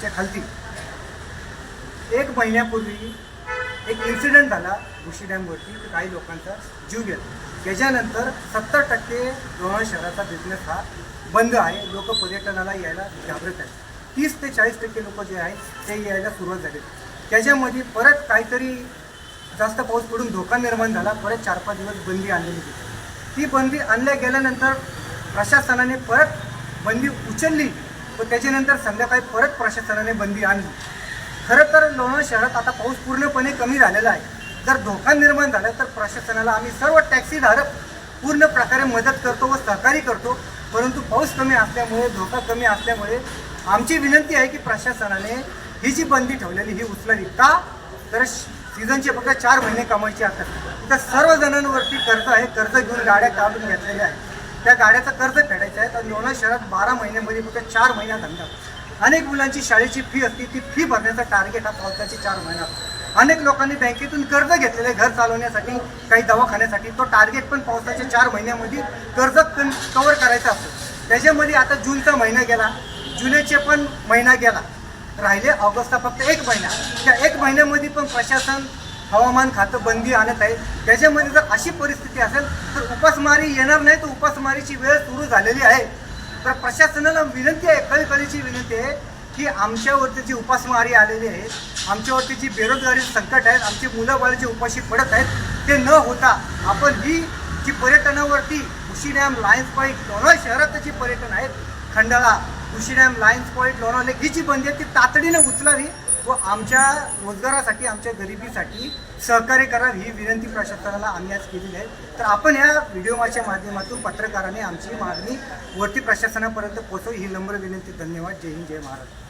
च्या खालती. एक महिन्यापूर्वी एक इन्सिडेंट झाला बुशी डॅमवरती तर काही लोकांचा जीव गेला. त्याच्यानंतर सत्तर टक्के लोणार शहराचा बिझनेस हा बंद आहे. लोक पर्यटनाला यायला घाबरत आहेत. तीस ते चाळीस टक्के लोक जे आहेत ते यायला सुरुवात झाली. त्याच्यामध्ये परत काहीतरी जास्त पाऊस पडून धोका निर्माण झाला. परत चार पाच दिवस बंदी आणलेली होती. ती बंदी आणल्या गेल्यानंतर प्रशासनाने परत बंदी उचलली. व त्याच्यानंतर संध्याकाळी परत प्रशासनाने बंदी आणली. खरं तर लोणार शहरात आता पाऊस पूर्णपणे कमी झालेला आहे. जर धोका निर्माण झाला तर प्रशासनाला आम्ही सर्व टॅक्सीधारक पूर्ण प्रकारे मदत करतो व सहकारी करतो. परंतु पाऊस कमी असल्यामुळे धोका कमी असल्यामुळे आमची विनंती आहे की प्रशासनाने ही जी बंदी ठेवलेली ही उचलावी का? तर सीझनचे फक्त चार महिने कमायचे असतात इथं सर्व जणांवरती कर्ज आहे कर्ज घेऊन गाड्या काढून घेतलेल्या आहेत. त्या गाड्याचं कर्ज फेडायचं आहे तर लोणार शहरात बारा महिन्यामध्ये फक्त चार महिन्यात धंदा. अनेक मुलांची शाळेची फी असते ती फी भरण्याचा टार्गेट हा पावसाचे चार महिन्यात अनेक लोकांनी बँकेतून कर्ज घेतलेले घर चालवण्यासाठी काही दवाखान्यासाठी. तो टार्गेट पण पावसाच्या चार महिन्यामध्ये कर्ज कवर करायचा असतो. त्याच्यामध्ये आता जूनचा महिना गेला जुलैचे पण महिना गेला. राहिले ऑगस्टचा फक्त एक महिना. त्या एक महिन्यामध्ये पण प्रशासन हवामान खातं बंदी आणत आहे त्याच्यामध्ये जर अशी परिस्थिती असेल तर उपासमारी येणार नाही तर उपासमारीची वेळ सुरू झालेली आहे. तर प्रशासनाला विनंती आहे कळकळीची विनंती आहे की आमच्यावरती जी उपासमारी आलेली आहे आमच्यावरती जी बेरोजगारी संकट आहेत आमची मुलं बाळ जे उपाशी पडत आहेत ते न होता आपण ही जी पर्यटनावरती उशी डॅम लायन्स पॉईंट लोणार शहरात जी पर्यटन आहेत खंडाळा उशी डॅम लायन्स पॉईंट लोणार ही जी बंदी आहे ती तातडीने उचलावी. व आमच्या रोजगारासाठी आमच्या गरिबीसाठी सहकार्य करावी ही विनंती प्रशासनाला आम्ही आज केलेली आहे. तर आपण या व्हिडिओच्या माध्यमातून पत्रकाराने आमची मागणी वरती प्रशासनापर्यंत पोहोचवू ही नम्र विनंती. धन्यवाद. जय हिंद जय महाराष्ट्र.